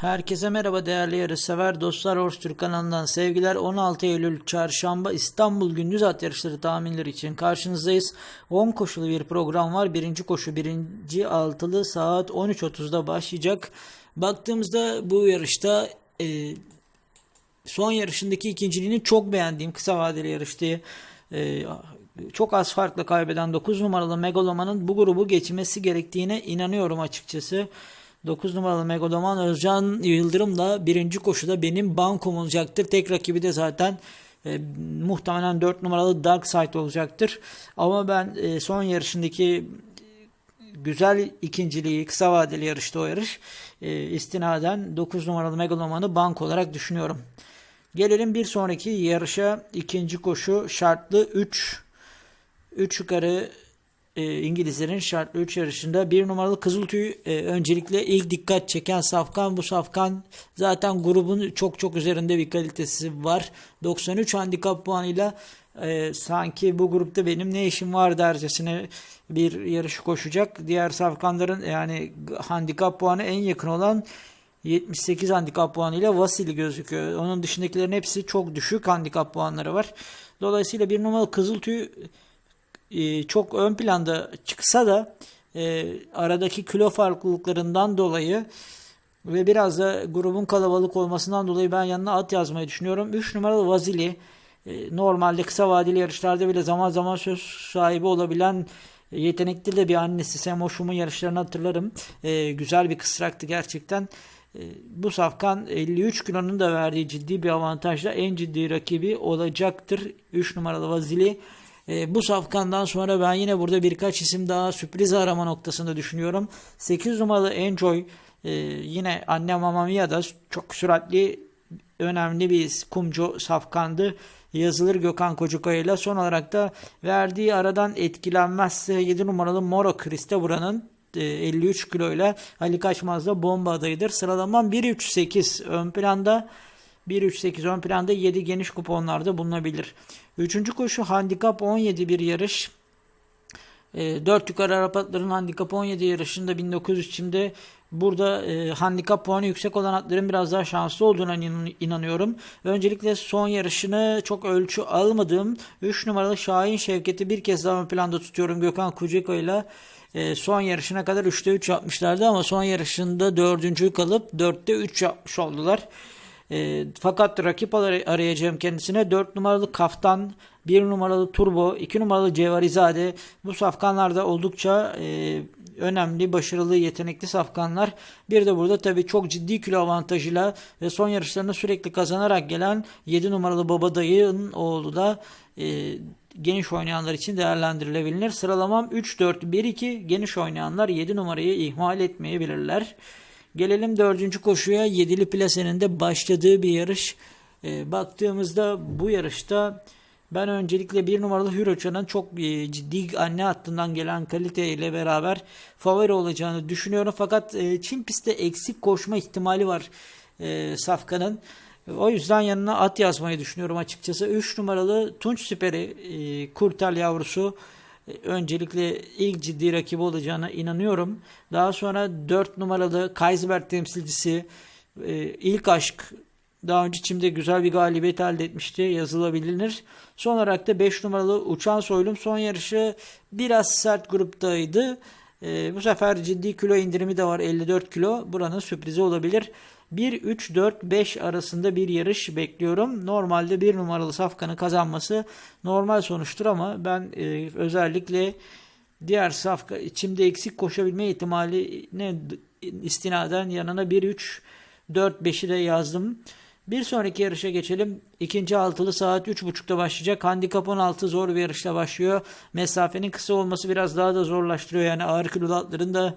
Herkese merhaba değerli yarışsever dostlar. Horse Türk kanalından sevgiler. 16 Eylül çarşamba İstanbul gündüz at yarışları tahminleri için karşınızdayız. 10 koşulu bir program var. Birinci koşu birinci altılı saat 13.30'da başlayacak. Baktığımızda bu yarışta e, son yarışındaki ikinciliğini çok beğendiğim kısa vadeli yarıştı. E, çok az farkla kaybeden 9 numaralı Megaloman'ın bu grubu geçmesi gerektiğine inanıyorum açıkçası. 9 numaralı Megaloman Özcan Yıldırım da birinci koşuda benim bankom olacaktır. Tek rakibi de zaten e, muhtemelen 4 numaralı Dark Side olacaktır. Ama ben e, son yarışındaki güzel ikinciliği kısa vadeli yarışta o yarış e, istinaden 9 numaralı Megaloman'ı bank olarak düşünüyorum. Gelelim bir sonraki yarışa ikinci koşu şartlı 3 3 yukarı e, İngilizlerin şartlı 3 yarışında bir numaralı Kızıltüy e, öncelikle ilk dikkat çeken safkan. Bu safkan zaten grubun çok çok üzerinde bir kalitesi var. 93 handikap puanıyla e, sanki bu grupta benim ne işim var dercesine bir yarış koşacak. Diğer safkanların yani handikap puanı en yakın olan 78 handikap puanıyla Vasili gözüküyor. Onun dışındakilerin hepsi çok düşük handikap puanları var. Dolayısıyla bir numaralı Kızıltüy e, çok ön planda çıksa da e, aradaki kilo farklılıklarından dolayı ve biraz da grubun kalabalık olmasından dolayı ben yanına at yazmayı düşünüyorum. 3 numaralı Vazili e, normalde kısa vadeli yarışlarda bile zaman zaman söz sahibi olabilen yetenekli de bir annesi Semoşum'un yarışlarını hatırlarım. E, güzel bir kısraktı gerçekten. E, bu safkan 53 kilonun da verdiği ciddi bir avantajla en ciddi rakibi olacaktır. 3 numaralı Vazili. E, bu safkandan sonra ben yine burada birkaç isim daha sürpriz arama noktasında düşünüyorum. 8 numaralı Enjoy e, yine anne Mamma Mia'da çok süratli önemli bir kumcu safkandı. Yazılır Gökhan Kocukaya ile son olarak da verdiği aradan etkilenmezse 7 numaralı Moro Kriste buranın 53 kiloyla Ali Kaçmaz'da bomba adayıdır. Sıralamam 1-3-8 ön planda. 1-3-8 ön planda 7 geniş kuponlarda bulunabilir. Üçüncü koşu handikap 17 bir yarış. E, 4 yukarı Arap atların handikap 17 yarışında 1900 çimde burada e, handikap puanı yüksek olan atların biraz daha şanslı olduğuna inanıyorum. Öncelikle son yarışını çok ölçü almadığım 3 numaralı Şahin Şevket'i bir kez daha planda tutuyorum Gökhan Kuceko ile. E, son yarışına kadar 3'te 3 yapmışlardı ama son yarışında 4. kalıp 4'te 3 yapmış oldular. E, fakat rakip arayacağım kendisine 4 numaralı Kaftan, 1 numaralı Turbo, 2 numaralı Cevarizade. Bu safkanlarda oldukça e, önemli, başarılı, yetenekli safkanlar. Bir de burada tabii çok ciddi kilo avantajıyla ve son yarışlarını sürekli kazanarak gelen 7 numaralı Babadayı'nın oğlu da e, geniş oynayanlar için değerlendirilebilir. Sıralamam 3-4-1-2 geniş oynayanlar 7 numarayı ihmal etmeyebilirler. Gelelim dördüncü koşuya. Yedili plasenin de başladığı bir yarış. E, baktığımızda bu yarışta ben öncelikle bir numaralı Hiroça'nın çok e, ciddi anne hattından gelen kaliteyle beraber favori olacağını düşünüyorum. Fakat e, Çin pistte eksik koşma ihtimali var e, Safkan'ın. O yüzden yanına at yazmayı düşünüyorum açıkçası. 3 numaralı Tunç Süperi e, Kurtel yavrusu öncelikle ilk ciddi rakibi olacağına inanıyorum. Daha sonra 4 numaralı Kaysberg temsilcisi e, ilk aşk daha önce Çim'de güzel bir galibiyet elde etmişti. Yazılabilir. Son olarak da 5 numaralı Uçan Soylum son yarışı biraz sert gruptaydı. E, bu sefer ciddi kilo indirimi de var 54 kilo. Buranın sürprizi olabilir. 1-3-4-5 arasında bir yarış bekliyorum. Normalde bir numaralı safkanı kazanması normal sonuçtur ama ben e, özellikle diğer safka içimde eksik koşabilme ihtimaline istinaden yanına 1-3-4-5'i de yazdım. Bir sonraki yarışa geçelim. İkinci altılı saat 3.30'da başlayacak. Handikap 16 zor bir yarışla başlıyor. Mesafenin kısa olması biraz daha da zorlaştırıyor. Yani ağır kilolu atların da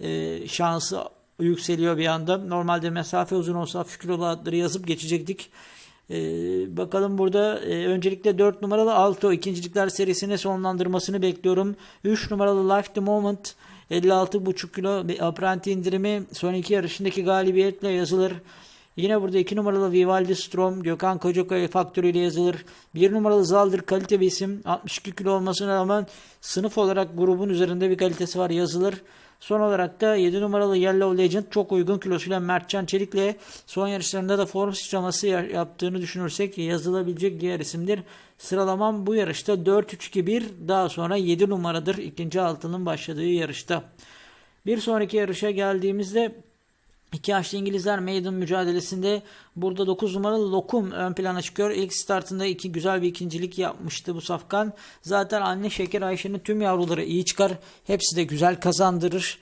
e, şansı yükseliyor bir anda. Normalde mesafe uzun olsa hafif kilolu yazıp geçecektik. Ee, bakalım burada e, öncelikle 4 numaralı Alto ikincilikler serisine sonlandırmasını bekliyorum. 3 numaralı Life the Moment 56,5 kilo bir apprenti indirimi son iki yarışındaki galibiyetle yazılır. Yine burada 2 numaralı Vivaldi Strom Gökhan Kocakaya faktörüyle yazılır. 1 numaralı Zaldır kalite bir isim. 62 kilo olmasına rağmen sınıf olarak grubun üzerinde bir kalitesi var yazılır. Son olarak da 7 numaralı Yellow Legend çok uygun kilosuyla Mertcan Çelik'le son yarışlarında da form sıçraması ya- yaptığını düşünürsek yazılabilecek diğer isimdir. Sıralamam bu yarışta 4-3-2-1 daha sonra 7 numaradır ikinci altının başladığı yarışta. Bir sonraki yarışa geldiğimizde İki yaşlı İngilizler Maiden mücadelesinde burada 9 numaralı Lokum ön plana çıkıyor. İlk startında iki güzel bir ikincilik yapmıştı bu safkan. Zaten anne Şeker Ayşe'nin tüm yavruları iyi çıkar. Hepsi de güzel kazandırır.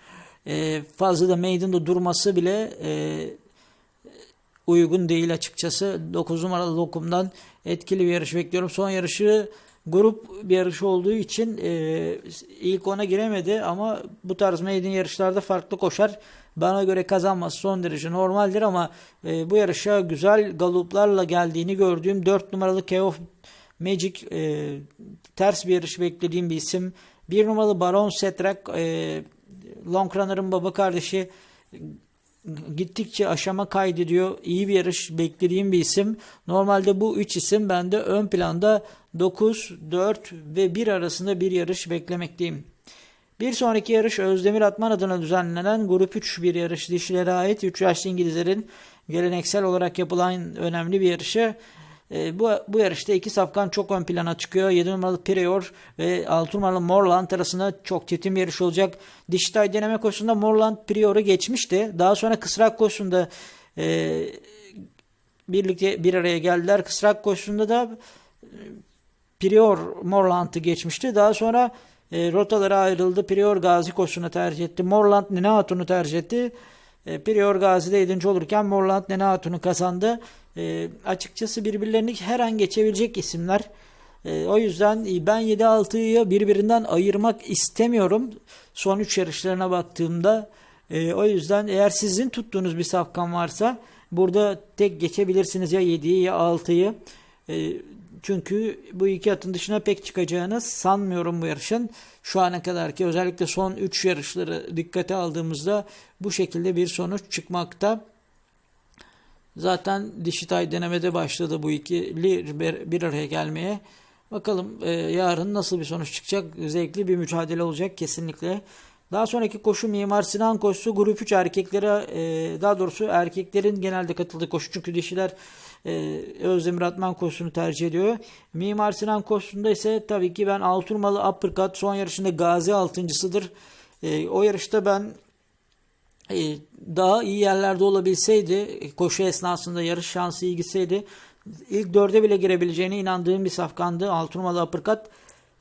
Ee, fazla da Maiden'da durması bile e, uygun değil açıkçası. 9 numaralı Lokum'dan etkili bir yarış bekliyorum. Son yarışı grup bir yarış olduğu için e, ilk ona giremedi ama bu tarz maiden yarışlarda farklı koşar. Bana göre kazanması son derece normaldir ama e, bu yarışa güzel galuplarla geldiğini gördüğüm 4 numaralı Chaos Magic e, ters bir yarış beklediğim bir isim. 1 numaralı Baron Setrak e, Long Runner'ın baba kardeşi gittikçe aşama kaydediyor. İyi bir yarış beklediğim bir isim. Normalde bu 3 isim bende ön planda 9, 4 ve 1 arasında bir yarış beklemekteyim. Bir sonraki yarış Özdemir Atman adına düzenlenen Grup 3 bir yarış dişilere ait 3 yaşlı İngilizlerin geleneksel olarak yapılan önemli bir yarışı. E, bu, bu yarışta iki safkan çok ön plana çıkıyor. 7 numaralı Prior ve 6 numaralı Morland arasında çok çetin bir yarış olacak. Dişitay deneme koşusunda Morland Prior'u geçmişti. Daha sonra kısrak koşusunda e, birlikte bir araya geldiler. Kısrak koşusunda da Prior Morland'ı geçmişti. Daha sonra e, rotalara ayrıldı. Prior Gazi koşusunu tercih etti. Morland Nene Hatun'u tercih etti. E, Prior Gazi'de 7. olurken Morland Nene Hatun'u kazandı. E, açıkçası birbirlerini her an geçebilecek isimler. E, o yüzden ben 7-6'yı birbirinden ayırmak istemiyorum. Son 3 yarışlarına baktığımda. E, o yüzden eğer sizin tuttuğunuz bir safkan varsa burada tek geçebilirsiniz ya 7'yi ya 6'yı. E, çünkü bu iki atın dışına pek çıkacağını sanmıyorum bu yarışın. Şu ana kadar ki özellikle son 3 yarışları dikkate aldığımızda bu şekilde bir sonuç çıkmakta. Zaten Dişitay denemede başladı bu ikili bir, araya gelmeye. Bakalım e, yarın nasıl bir sonuç çıkacak. Zevkli bir mücadele olacak kesinlikle. Daha sonraki koşu Mimar Sinan koşusu grup 3 erkeklere e, daha doğrusu erkeklerin genelde katıldığı koşu çünkü dişiler e, Özdemir Atman koşusunu tercih ediyor. Mimar Sinan koşusunda ise tabii ki ben Alturmalı Uppercut son yarışında Gazi altıncısıdır. E, o yarışta ben e, daha iyi yerlerde olabilseydi koşu esnasında yarış şansı iyi gitseydi ilk dörde bile girebileceğine inandığım bir safkandı Alturmalı Uppercut.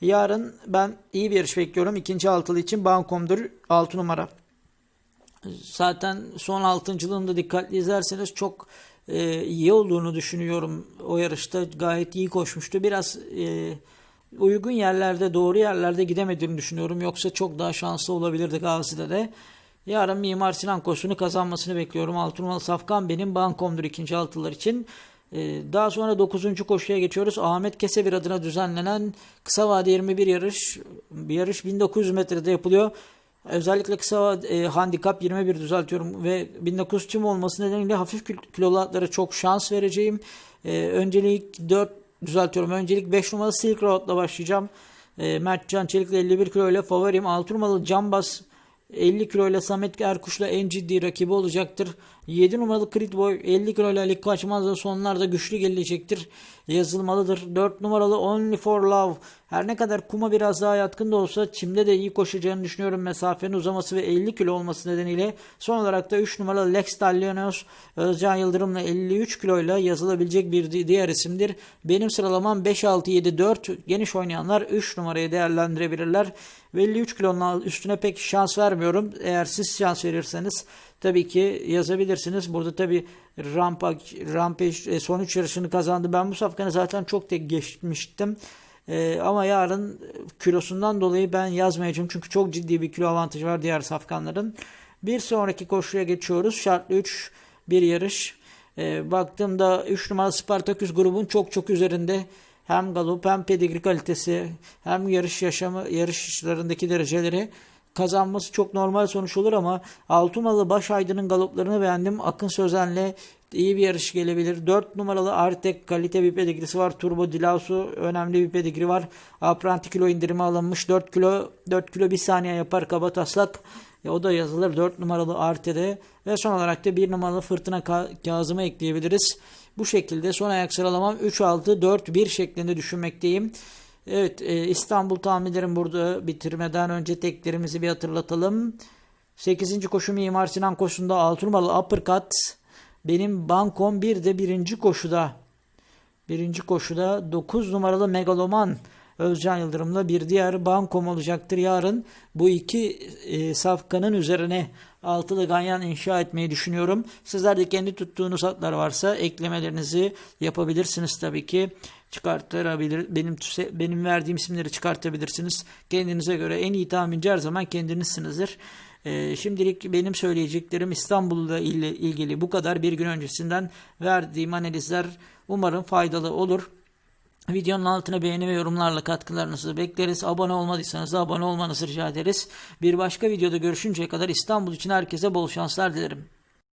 Yarın ben iyi bir yarış bekliyorum. İkinci altılı için Bankom'dur 6 numara. Zaten son altıncılığında dikkatli izlerseniz çok e, iyi olduğunu düşünüyorum. O yarışta gayet iyi koşmuştu. Biraz e, uygun yerlerde, doğru yerlerde gidemediğini düşünüyorum. Yoksa çok daha şanslı olabilirdi Gazi'de de. Yarın Mimar Sinan koşusunu kazanmasını bekliyorum. Altı numaralı Safkan benim bankomdur ikinci altılar için. Ee, daha sonra 9. koşuya geçiyoruz. Ahmet Kesebir adına düzenlenen kısa vade 21 yarış. Bir yarış 1900 metrede yapılıyor. Özellikle kısa e, handikap 21 düzeltiyorum ve 1900 tüm olması nedeniyle hafif kilolu atlara çok şans vereceğim. E, öncelik 4 düzeltiyorum. Öncelik 5 numaralı Silk Road'la başlayacağım. E, Mert Can Çelik'le 51 kilo ile favorim. 6 numaralı Cambaz 50 kilo ile Samet Erkuş'la en ciddi rakibi olacaktır. 7 numaralı Creed Boy 50 kilo ile Ali Kaçmaz'la sonlarda güçlü gelecektir. Yazılmalıdır. 4 numaralı Only for Love her ne kadar kuma biraz daha yatkın da olsa çimde de iyi koşacağını düşünüyorum. Mesafenin uzaması ve 50 kilo olması nedeniyle. Son olarak da 3 numaralı Lex Talionos Özcan Yıldırım'la 53 kiloyla yazılabilecek bir diğer isimdir. Benim sıralamam 5, 6, 7, 4. Geniş oynayanlar 3 numarayı değerlendirebilirler. Ve 53 kilonun üstüne pek şans vermiyorum. Eğer siz şans verirseniz tabii ki yazabilirsiniz. Burada tabii Rampa, Rampage son 3 yarışını kazandı. Ben bu safkanı zaten çok tek geçmiştim. Ee, ama yarın kilosundan dolayı ben yazmayacağım. Çünkü çok ciddi bir kilo avantajı var diğer safkanların. Bir sonraki koşuya geçiyoruz. Şartlı 3 bir yarış. Ee, baktığımda 3 numaralı Spartaküs grubun çok çok üzerinde hem galup hem pedigri kalitesi hem yarış yaşamı yarışlarındaki dereceleri kazanması çok normal sonuç olur ama Altumalı Baş Aydın'ın galoplarını beğendim. Akın Sözen'le iyi bir yarış gelebilir. 4 numaralı Artek kalite bir pedigrisi var. Turbo Dilausu önemli bir pedigri var. Apranti kilo indirimi alınmış. 4 kilo 4 kilo bir saniye yapar kaba taslak. E, o da yazılır 4 numaralı Arte'de ve son olarak da 1 numaralı Fırtına Ka- Kazım'ı ekleyebiliriz. Bu şekilde son ayak sıralamam 3-6-4-1 şeklinde düşünmekteyim. Evet e, İstanbul tahminlerim burada bitirmeden önce teklerimizi bir hatırlatalım. 8. koşu Mimar Sinan koşusunda 6 numaralı Uppercut. Benim bankom bir de birinci koşuda. Birinci koşuda 9 numaralı Megaloman Özcan Yıldırım'la bir diğer bankom olacaktır. Yarın bu iki e, safkanın üzerine altılı ganyan inşa etmeyi düşünüyorum. Sizler de kendi tuttuğunuz atlar varsa eklemelerinizi yapabilirsiniz tabii ki. Çıkartabilir benim benim verdiğim isimleri çıkartabilirsiniz. Kendinize göre en iyi tahminci her zaman kendinizsinizdir. Ee, şimdilik benim söyleyeceklerim İstanbul'la ile ilgili bu kadar. Bir gün öncesinden verdiğim analizler umarım faydalı olur. Videonun altına beğeni ve yorumlarla katkılarınızı bekleriz. Abone olmadıysanız da abone olmanızı rica ederiz. Bir başka videoda görüşünceye kadar İstanbul için herkese bol şanslar dilerim.